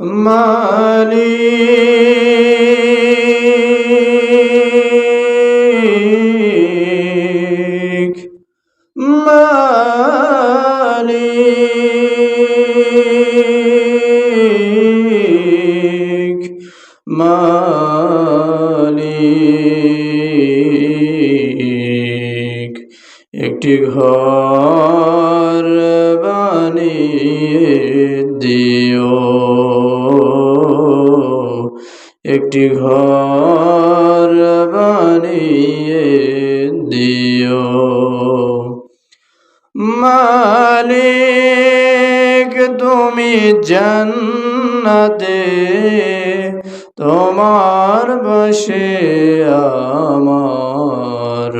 মালিক মালিক মালিক একটি ঘর বানিয়ে দিও একটি ঘর বানিয়ে দিও। মালিক, তুমি জান্নাতে, তোমার বসে আমার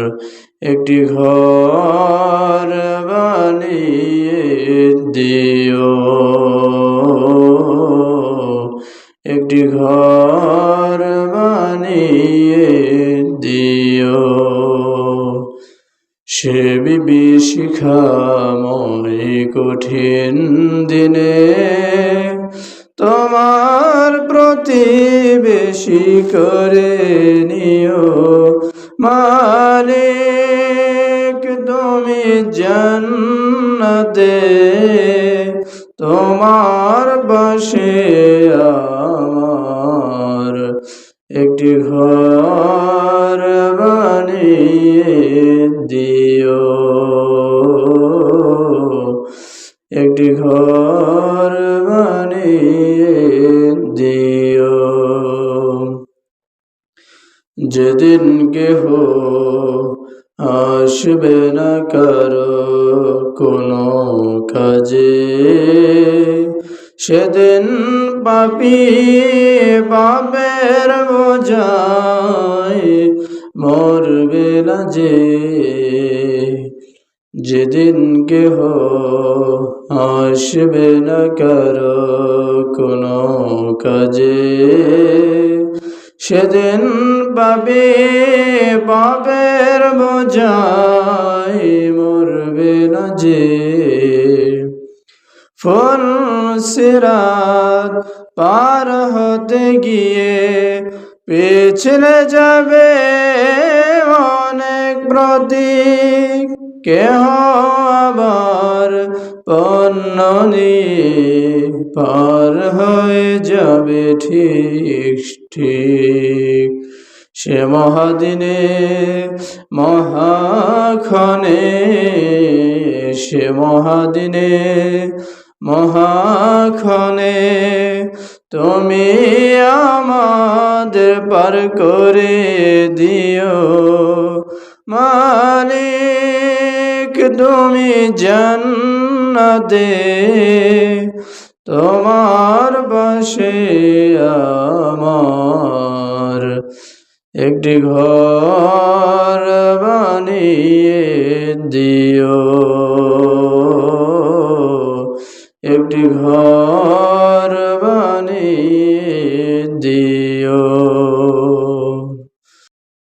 একটি ঘর বানিয়ে দিও। একটি ঘর সে বিবি শিখাময় কঠিন দিনে তোমার প্রতি বেশি করে নিও। মালিক, তুমি জান্নাতে, তোমার বসে আমার একটি ঘর বানিয়ে দিও। একটি ঘর বানিয়ে দিও। যেদিন কেহ আসবে না কারও কোনো কাজে, সেদিন পাপি বাবের বোঝায় মরবে না যে, যেদিন কেহ আসবে না কারও কোনো কাজে, সেদিন পাবে পাপের বোঝাই মরবে না যে। ফল সিরাত পার হতে গিয়ে পেছনে যাবে প্রতীক কেহ আবার পণ্য পার হয়ে যাবে ঠিক ঠিক। সে মহাদিনে, মহাক্ষণে, সে মহাদিনে, মহাক্ষণে তুমি আমাদের পার করে দিও। মালিক তুমি জান্নাতে। তোমার পাশে আমার একটি ঘর বানিয়ে দিও। একটি ঘর